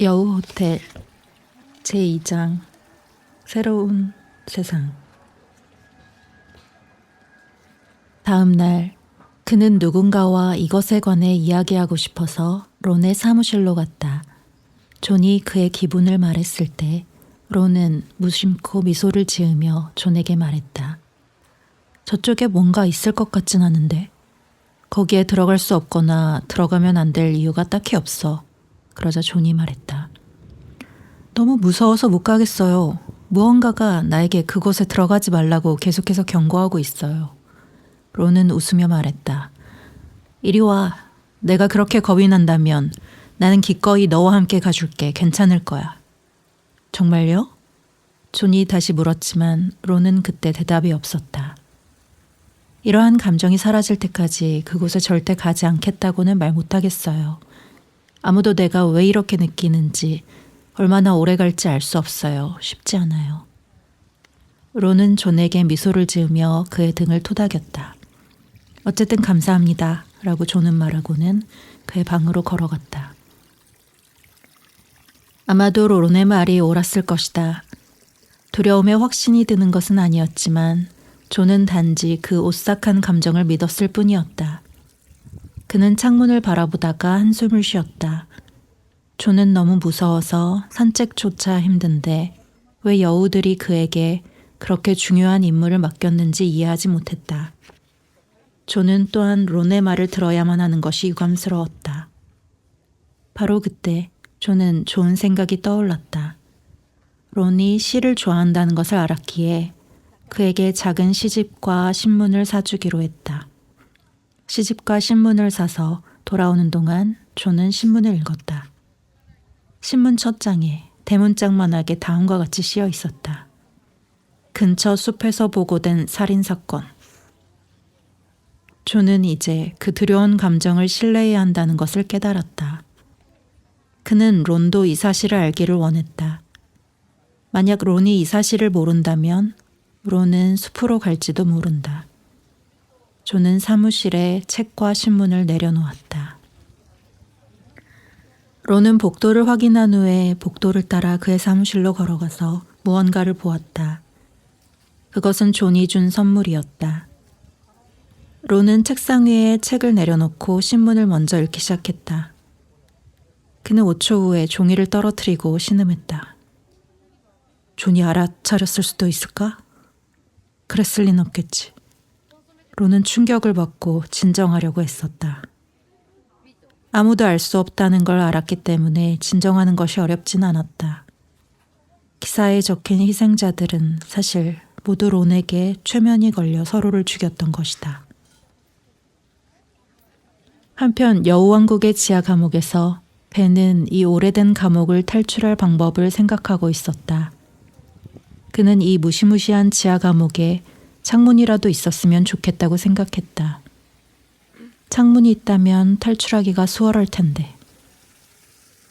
여우 호텔 제2장 새로운 세상 다음 날 그는 누군가와 이것에 관해 이야기하고 싶어서 론의 사무실로 갔다. 존이 그의 기분을 말했을 때 론은 무심코 미소를 지으며 존에게 말했다. 저쪽에 뭔가 있을 것 같진 않은데 거기에 들어갈 수 없거나 들어가면 안 될 이유가 딱히 없어. 그러자 존이 말했다. 너무 무서워서 못 가겠어요. 무언가가 나에게 그곳에 들어가지 말라고 계속해서 경고하고 있어요. 론은 웃으며 말했다. 이리 와. 내가 그렇게 겁이 난다면 나는 기꺼이 너와 함께 가줄게. 괜찮을 거야. 정말요? 존이 다시 물었지만 론은 그때 대답이 없었다. 이러한 감정이 사라질 때까지 그곳에 절대 가지 않겠다고는 말 못하겠어요. 아무도 내가 왜 이렇게 느끼는지 얼마나 오래 갈지 알 수 없어요. 쉽지 않아요. 론은 존에게 미소를 지으며 그의 등을 토닥였다. 어쨌든 감사합니다. 라고 존은 말하고는 그의 방으로 걸어갔다. 아마도 론의 말이 옳았을 것이다. 두려움에 확신이 드는 것은 아니었지만 존은 단지 그 오싹한 감정을 믿었을 뿐이었다. 그는 창문을 바라보다가 한숨을 쉬었다. 존은 너무 무서워서 산책조차 힘든데 왜 여우들이 그에게 그렇게 중요한 임무를 맡겼는지 이해하지 못했다. 존은 또한 론의 말을 들어야만 하는 것이 유감스러웠다. 바로 그때 존은 좋은 생각이 떠올랐다. 론이 시를 좋아한다는 것을 알았기에 그에게 작은 시집과 신문을 사주기로 했다. 시집과 신문을 사서 돌아오는 동안 존은 신문을 읽었다. 신문 첫 장에 대문짝만하게 다음과 같이 씌어 있었다. 근처 숲에서 보고된 살인 사건. 존은 이제 그 두려운 감정을 신뢰해야 한다는 것을 깨달았다. 그는 론도 이 사실을 알기를 원했다. 만약 론이 이 사실을 모른다면 론은 숲으로 갈지도 모른다. 존은 사무실에 책과 신문을 내려놓았다. 론은 복도를 확인한 후에 복도를 따라 그의 사무실로 걸어가서 무언가를 보았다. 그것은 존이 준 선물이었다. 론은 책상 위에 책을 내려놓고 신문을 먼저 읽기 시작했다. 그는 5초 후에 종이를 떨어뜨리고 신음했다. 존이 알아차렸을 수도 있을까? 그랬을 리는 없겠지. 론은 충격을 받고 진정하려고 했었다. 아무도 알 수 없다는 걸 알았기 때문에 진정하는 것이 어렵진 않았다. 기사에 적힌 희생자들은 사실 모두 론에게 최면이 걸려 서로를 죽였던 것이다. 한편 여우왕국의 지하 감옥에서 벤은 이 오래된 감옥을 탈출할 방법을 생각하고 있었다. 그는 이 무시무시한 지하 감옥에 창문이라도 있었으면 좋겠다고 생각했다. 창문이 있다면 탈출하기가 수월할 텐데.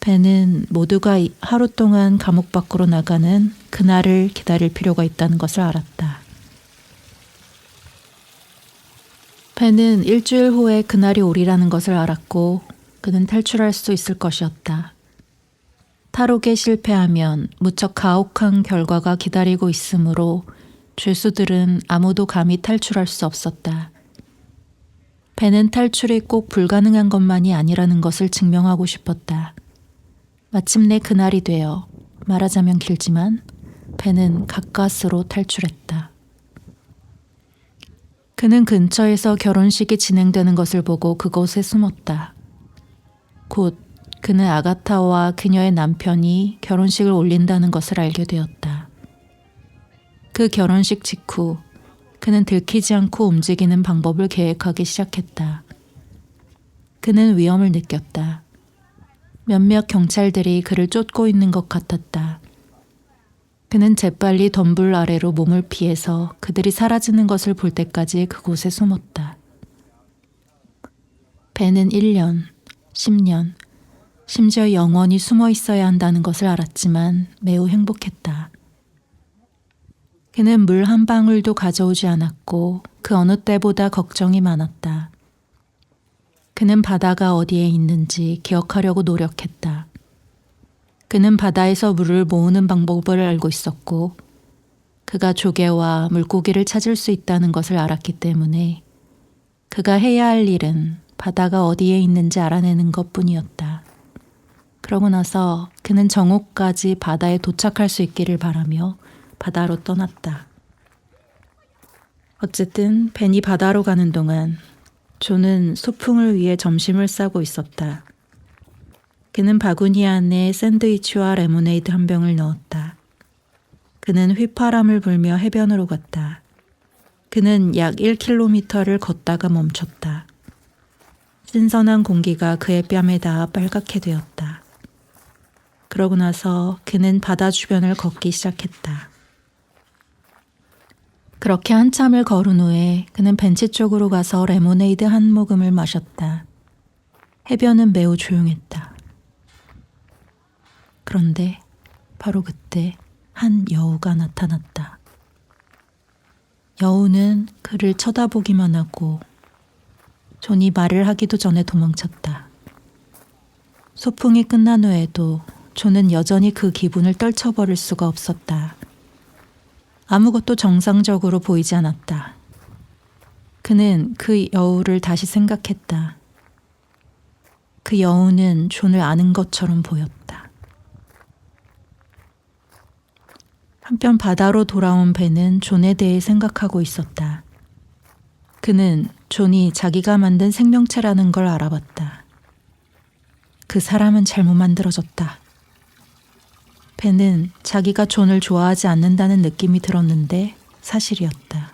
벤은 모두가 이- 하루 동안 감옥 밖으로 나가는 그날을 기다릴 필요가 있다는 것을 알았다. 벤은 일주일 후에 그날이 오리라는 것을 알았고 그는 탈출할 수 있을 것이었다. 탈옥에 실패하면 무척 가혹한 결과가 기다리고 있으므로 죄수들은 아무도 감히 탈출할 수 없었다. 벤은 탈출이 꼭 불가능한 것만이 아니라는 것을 증명하고 싶었다. 마침내 그날이 되어 말하자면 길지만 벤은 가까스로 탈출했다. 그는 근처에서 결혼식이 진행되는 것을 보고 그곳에 숨었다. 곧 그는 아가타와 그녀의 남편이 결혼식을 올린다는 것을 알게 되었다. 그 결혼식 직후 그는 들키지 않고 움직이는 방법을 계획하기 시작했다. 그는 위험을 느꼈다. 몇몇 경찰들이 그를 쫓고 있는 것 같았다. 그는 재빨리 덤불 아래로 몸을 피해서 그들이 사라지는 것을 볼 때까지 그곳에 숨었다. 배는 1년, 10년, 심지어 영원히 숨어 있어야 한다는 것을 알았지만 매우 행복했다. 그는 물 한 방울도 가져오지 않았고 그 어느 때보다 걱정이 많았다. 그는 바다가 어디에 있는지 기억하려고 노력했다. 그는 바다에서 물을 모으는 방법을 알고 있었고, 그가 조개와 물고기를 찾을 수 있다는 것을 알았기 때문에 그가 해야 할 일은 바다가 어디에 있는지 알아내는 것 뿐이었다. 그러고 나서 그는 정오까지 바다에 도착할 수 있기를 바라며 바다로 떠났다. 어쨌든 벤이 바다로 가는 동안 조는 소풍을 위해 점심을 싸고 있었다. 그는 바구니 안에 샌드위치와 레모네이드 한 병을 넣었다. 그는 휘파람을 불며 해변으로 갔다. 그는 약 1km를 걷다가 멈췄다. 신선한 공기가 그의 뺨에 닿아 빨갛게 되었다. 그러고 나서 그는 바다 주변을 걷기 시작했다. 그렇게 한참을 걸은 후에 그는 벤치 쪽으로 가서 레모네이드 한 모금을 마셨다. 해변은 매우 조용했다. 그런데 바로 그때 한 여우가 나타났다. 여우는 그를 쳐다보기만 하고 존이 말을 하기도 전에 도망쳤다. 소풍이 끝난 후에도 존은 여전히 그 기분을 떨쳐버릴 수가 없었다. 아무것도 정상적으로 보이지 않았다. 그는 그 여우를 다시 생각했다. 그 여우는 존을 아는 것처럼 보였다. 한편 바다로 돌아온 배는 존에 대해 생각하고 있었다. 그는 존이 자기가 만든 생명체라는 걸 알아봤다. 그 사람은 잘못 만들어졌다. 벤은 자기가 존을 좋아하지 않는다는 느낌이 들었는데 사실이었다.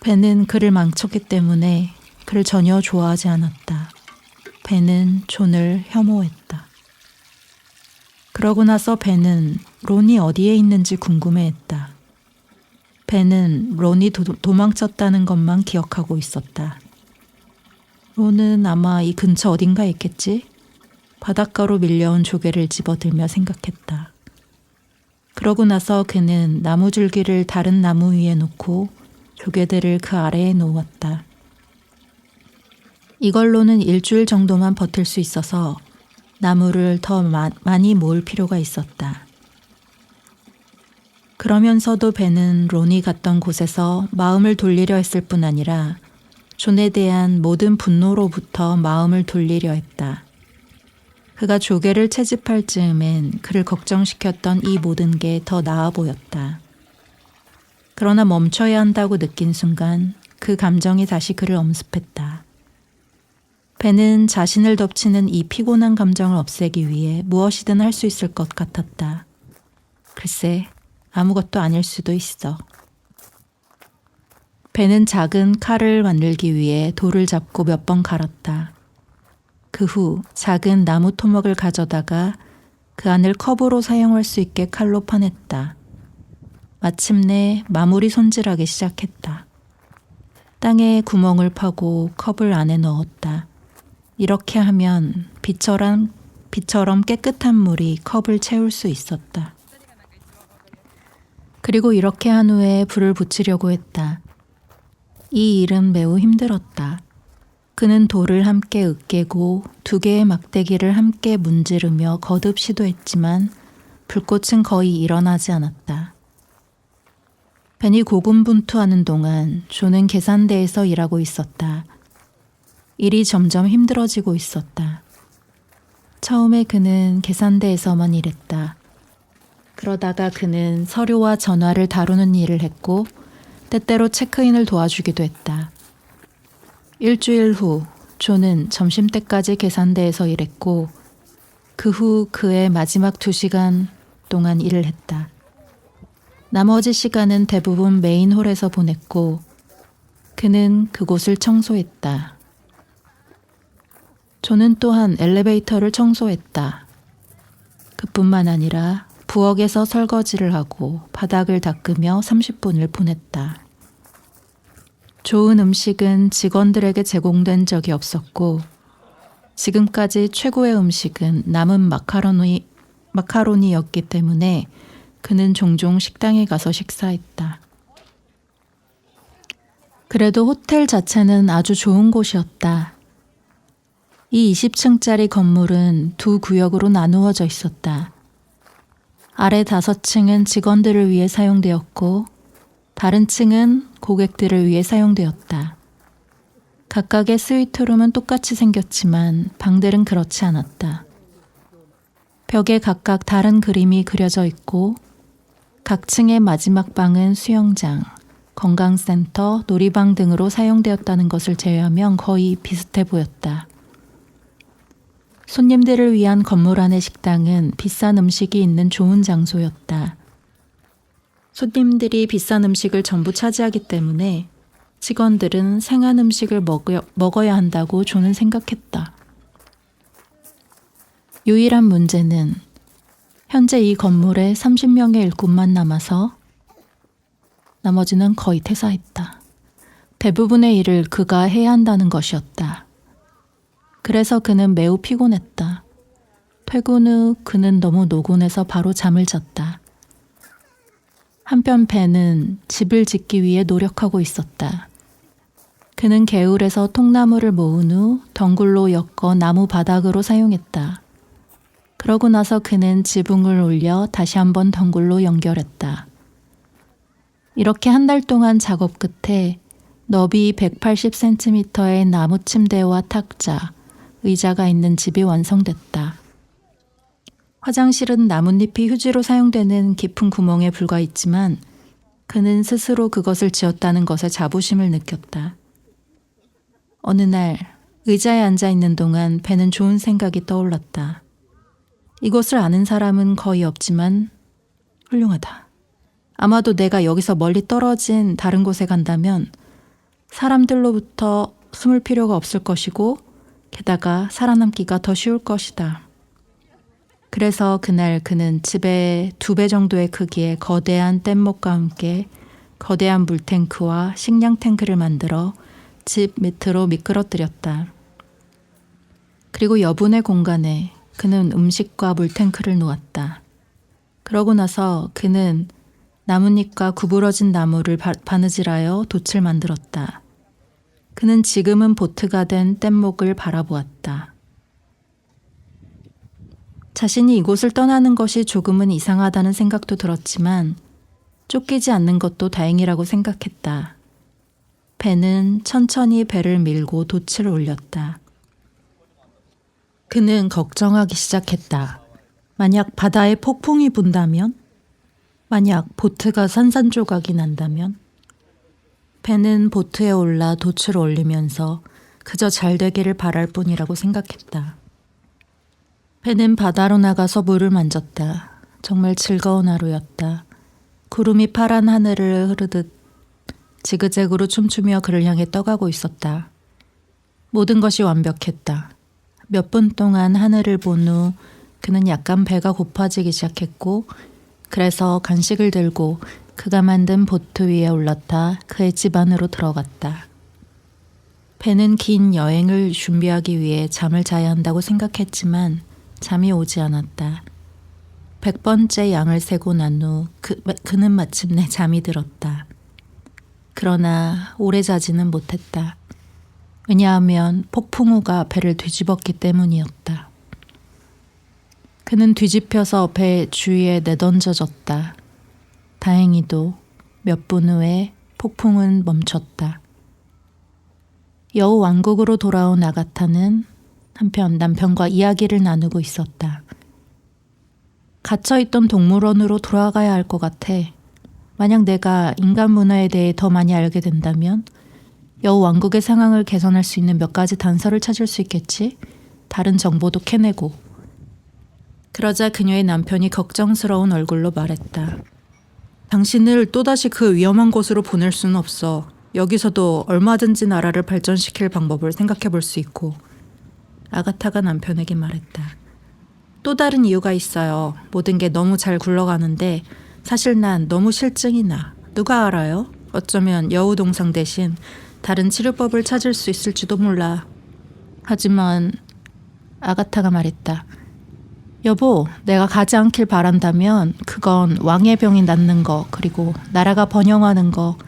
벤은 그를 망쳤기 때문에 그를 전혀 좋아하지 않았다. 벤은 존을 혐오했다. 그러고 나서 벤은 론이 어디에 있는지 궁금해했다. 벤은 론이 도, 도망쳤다는 것만 기억하고 있었다. 론은 아마 이 근처 어딘가에 있겠지? 바닷가로 밀려온 조개를 집어들며 생각했다. 그러고 나서 그는 나무 줄기를 다른 나무 위에 놓고 조개들을 그 아래에 놓았다. 이걸로는 일주일 정도만 버틸 수 있어서 나무를 더 마, 많이 모을 필요가 있었다. 그러면서도 벤은 론이 갔던 곳에서 마음을 돌리려 했을 뿐 아니라 존에 대한 모든 분노로부터 마음을 돌리려 했다. 그가 조개를 채집할 즈음엔 그를 걱정시켰던 이 모든 게 더 나아 보였다. 그러나 멈춰야 한다고 느낀 순간 그 감정이 다시 그를 엄습했다. 배는 자신을 덮치는 이 피곤한 감정을 없애기 위해 무엇이든 할 수 있을 것 같았다. 글쎄, 아무것도 아닐 수도 있어. 배는 작은 칼을 만들기 위해 돌을 잡고 몇 번 갈았다. 그 후 작은 나무 토막을 가져다가 그 안을 컵으로 사용할 수 있게 칼로 파냈다. 마침내 마무리 손질하기 시작했다. 땅에 구멍을 파고 컵을 안에 넣었다. 이렇게 하면 빛처럼, 빛처럼 깨끗한 물이 컵을 채울 수 있었다. 그리고 이렇게 한 후에 불을 붙이려고 했다. 이 일은 매우 힘들었다. 그는 돌을 함께 으깨고 두 개의 막대기를 함께 문지르며 거듭 시도했지만 불꽃은 거의 일어나지 않았다. 벤이 고군분투하는 동안 조는 계산대에서 일하고 있었다. 일이 점점 힘들어지고 있었다. 처음에 그는 계산대에서만 일했다. 그러다가 그는 서류와 전화를 다루는 일을 했고, 때때로 체크인을 도와주기도 했다. 일주일 후 조는 점심때까지 계산대에서 일했고 그 후 그의 마지막 두 시간 동안 일을 했다. 나머지 시간은 대부분 메인홀에서 보냈고 그는 그곳을 청소했다. 조는 또한 엘리베이터를 청소했다. 그뿐만 아니라 부엌에서 설거지를 하고 바닥을 닦으며 30분을 보냈다. 좋은 음식은 직원들에게 제공된 적이 없었고, 지금까지 최고의 음식은 남은 마카로니, 마카로니였기 때문에 그는 종종 식당에 가서 식사했다. 그래도 호텔 자체는 아주 좋은 곳이었다. 이 20층짜리 건물은 두 구역으로 나누어져 있었다. 아래 다섯 층은 직원들을 위해 사용되었고, 다른 층은 고객들을 위해 사용되었다. 각각의 스위트룸은 똑같이 생겼지만 방들은 그렇지 않았다. 벽에 각각 다른 그림이 그려져 있고, 각 층의 마지막 방은 수영장, 건강센터, 놀이방 등으로 사용되었다는 것을 제외하면 거의 비슷해 보였다. 손님들을 위한 건물 안의 식당은 비싼 음식이 있는 좋은 장소였다. 손님들이 비싼 음식을 전부 차지하기 때문에 직원들은 생한 음식을 먹여, 먹어야 한다고 조는 생각했다. 유일한 문제는 현재 이 건물에 30명의 일꾼만 남아서 나머지는 거의 퇴사했다. 대부분의 일을 그가 해야 한다는 것이었다. 그래서 그는 매우 피곤했다. 퇴근 후 그는 너무 노곤해서 바로 잠을 잤다. 한편 배는 집을 짓기 위해 노력하고 있었다. 그는 개울에서 통나무를 모은 후 덩굴로 엮어 나무 바닥으로 사용했다. 그러고 나서 그는 지붕을 올려 다시 한번 덩굴로 연결했다. 이렇게 한 달 동안 작업 끝에 너비 180cm의 나무 침대와 탁자, 의자가 있는 집이 완성됐다. 화장실은 나뭇잎이 휴지로 사용되는 깊은 구멍에 불과했지만 그는 스스로 그것을 지었다는 것에 자부심을 느꼈다. 어느 날 의자에 앉아 있는 동안 배는 좋은 생각이 떠올랐다. 이곳을 아는 사람은 거의 없지만 훌륭하다. 아마도 내가 여기서 멀리 떨어진 다른 곳에 간다면 사람들로부터 숨을 필요가 없을 것이고 게다가 살아남기가 더 쉬울 것이다. 그래서 그날 그는 집에 두 배 정도의 크기의 거대한 뗏목과 함께 거대한 물탱크와 식량 탱크를 만들어 집 밑으로 미끄러뜨렸다. 그리고 여분의 공간에 그는 음식과 물탱크를 놓았다. 그러고 나서 그는 나뭇잎과 구부러진 나무를 바, 바느질하여 돛을 만들었다. 그는 지금은 보트가 된 뗏목을 바라보았다. 자신이 이곳을 떠나는 것이 조금은 이상하다는 생각도 들었지만 쫓기지 않는 것도 다행이라고 생각했다. 배는 천천히 배를 밀고 돛을 올렸다. 그는 걱정하기 시작했다. 만약 바다에 폭풍이 분다면? 만약 보트가 산산조각이 난다면? 배는 보트에 올라 돛을 올리면서 그저 잘 되기를 바랄 뿐이라고 생각했다. 배는 바다로 나가서 물을 만졌다. 정말 즐거운 하루였다. 구름이 파란 하늘을 흐르듯 지그재그로 춤추며 그를 향해 떠가고 있었다. 모든 것이 완벽했다. 몇 분 동안 하늘을 본 후 그는 약간 배가 고파지기 시작했고 그래서 간식을 들고 그가 만든 보트 위에 올라타 그의 집 안으로 들어갔다. 배는 긴 여행을 준비하기 위해 잠을 자야 한다고 생각했지만 잠이 오지 않았다. 백 번째 양을 세고 난 후 그, 그는 마침내 잠이 들었다. 그러나 오래 자지는 못했다. 왜냐하면 폭풍우가 배를 뒤집었기 때문이었다. 그는 뒤집혀서 배 주위에 내던져졌다. 다행히도 몇 분 후에 폭풍은 멈췄다. 여우 왕국으로 돌아온 아가타는 한편 남편과 이야기를 나누고 있었다. 갇혀있던 동물원으로 돌아가야 할 것 같아. 만약 내가 인간 문화에 대해 더 많이 알게 된다면 여우 왕국의 상황을 개선할 수 있는 몇 가지 단서를 찾을 수 있겠지? 다른 정보도 캐내고. 그러자 그녀의 남편이 걱정스러운 얼굴로 말했다. 당신을 또다시 그 위험한 곳으로 보낼 수는 없어. 여기서도 얼마든지 나라를 발전시킬 방법을 생각해 볼 수 있고. 아가타가 남편에게 말했다. 또 다른 이유가 있어요. 모든 게 너무 잘 굴러가는데 사실 난 너무 실증이 나. 누가 알아요? 어쩌면 여우 동상 대신 다른 치료법을 찾을 수 있을지도 몰라. 하지만 아가타가 말했다. 여보, 내가 가지 않길 바란다면 그건 왕의 병이 낫는 거, 그리고 나라가 번영하는 거,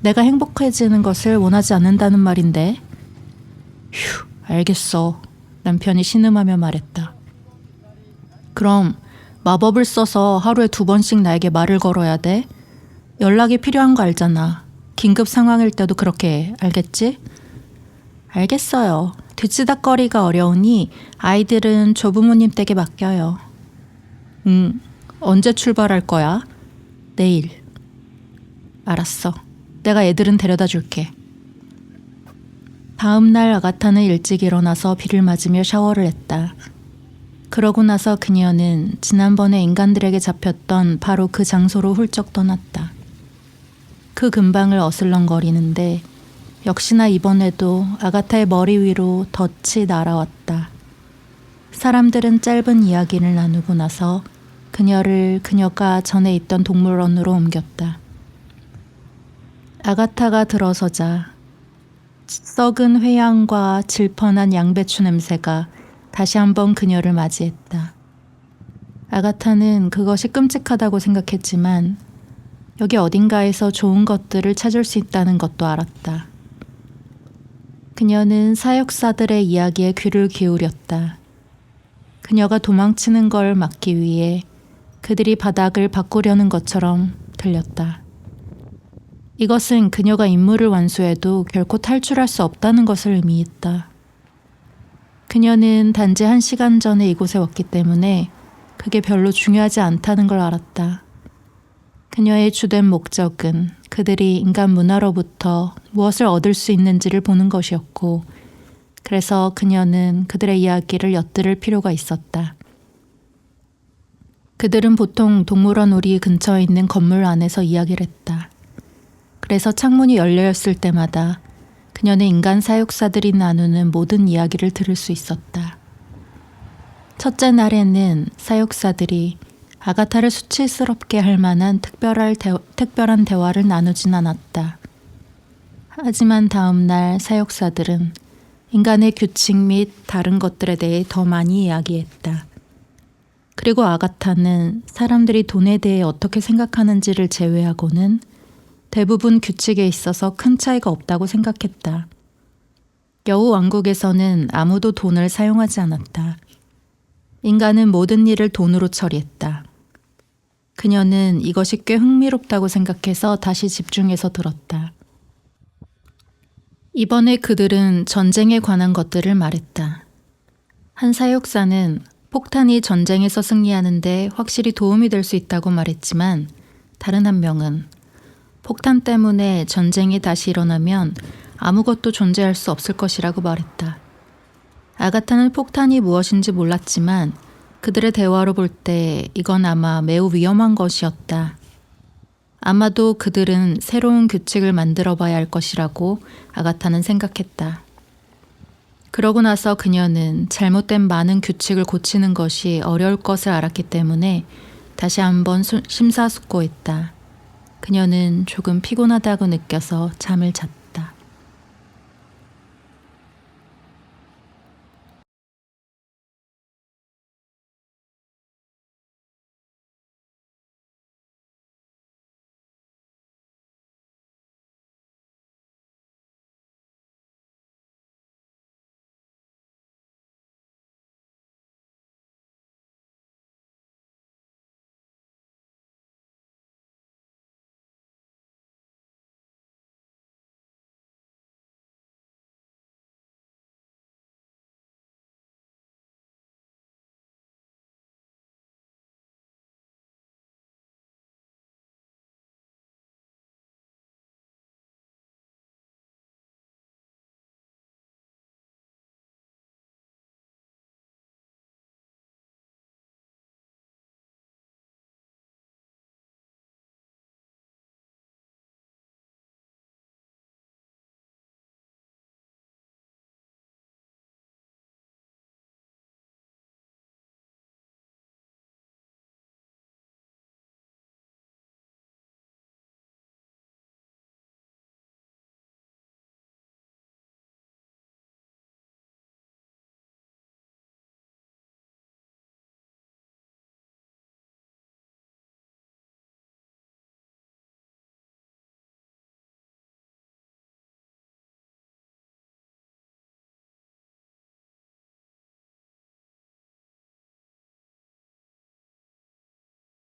내가 행복해지는 것을 원하지 않는다는 말인데. 휴, 알겠어. 남편이 신음하며 말했다. 그럼 마법을 써서 하루에 두 번씩 나에게 말을 걸어야 돼? 연락이 필요한 거 알잖아. 긴급 상황일 때도 그렇게 해. 알겠지? 알겠어요. 뒤치다거리가 어려우니 아이들은 조부모님 댁에 맡겨요. 응. 언제 출발할 거야? 내일. 알았어. 내가 애들은 데려다 줄게. 다음 날 아가타는 일찍 일어나서 비를 맞으며 샤워를 했다. 그러고 나서 그녀는 지난번에 인간들에게 잡혔던 바로 그 장소로 훌쩍 떠났다. 그 근방을 어슬렁거리는데 역시나 이번에도 아가타의 머리 위로 덫이 날아왔다. 사람들은 짧은 이야기를 나누고 나서 그녀를 그녀가 전에 있던 동물원으로 옮겼다. 아가타가 들어서자 썩은 회양과 질펀한 양배추 냄새가 다시 한번 그녀를 맞이했다. 아가타는 그것이 끔찍하다고 생각했지만 여기 어딘가에서 좋은 것들을 찾을 수 있다는 것도 알았다. 그녀는 사역사들의 이야기에 귀를 기울였다. 그녀가 도망치는 걸 막기 위해 그들이 바닥을 바꾸려는 것처럼 들렸다. 이것은 그녀가 임무를 완수해도 결코 탈출할 수 없다는 것을 의미했다. 그녀는 단지 한 시간 전에 이곳에 왔기 때문에 그게 별로 중요하지 않다는 걸 알았다. 그녀의 주된 목적은 그들이 인간 문화로부터 무엇을 얻을 수 있는지를 보는 것이었고, 그래서 그녀는 그들의 이야기를 엿들을 필요가 있었다. 그들은 보통 동물원 우리 근처에 있는 건물 안에서 이야기를 했다. 그래서 창문이 열려 있을 때마다 그녀는 인간 사육사들이 나누는 모든 이야기를 들을 수 있었다. 첫째 날에는 사육사들이 아가타를 수치스럽게 할 만한 특별할 대, 특별한 대화를 나누진 않았다. 하지만 다음 날 사육사들은 인간의 규칙 및 다른 것들에 대해 더 많이 이야기했다. 그리고 아가타는 사람들이 돈에 대해 어떻게 생각하는지를 제외하고는 대부분 규칙에 있어서 큰 차이가 없다고 생각했다. 여우 왕국에서는 아무도 돈을 사용하지 않았다. 인간은 모든 일을 돈으로 처리했다. 그녀는 이것이 꽤 흥미롭다고 생각해서 다시 집중해서 들었다. 이번에 그들은 전쟁에 관한 것들을 말했다. 한 사육사는 폭탄이 전쟁에서 승리하는데 확실히 도움이 될 수 있다고 말했지만 다른 한 명은 폭탄 때문에 전쟁이 다시 일어나면 아무것도 존재할 수 없을 것이라고 말했다. 아가타는 폭탄이 무엇인지 몰랐지만 그들의 대화로 볼 때 이건 아마 매우 위험한 것이었다. 아마도 그들은 새로운 규칙을 만들어 봐야 할 것이라고 아가타는 생각했다. 그러고 나서 그녀는 잘못된 많은 규칙을 고치는 것이 어려울 것을 알았기 때문에 다시 한번 수- 심사숙고했다. 그녀는 조금 피곤하다고 느껴서 잠을 잤다.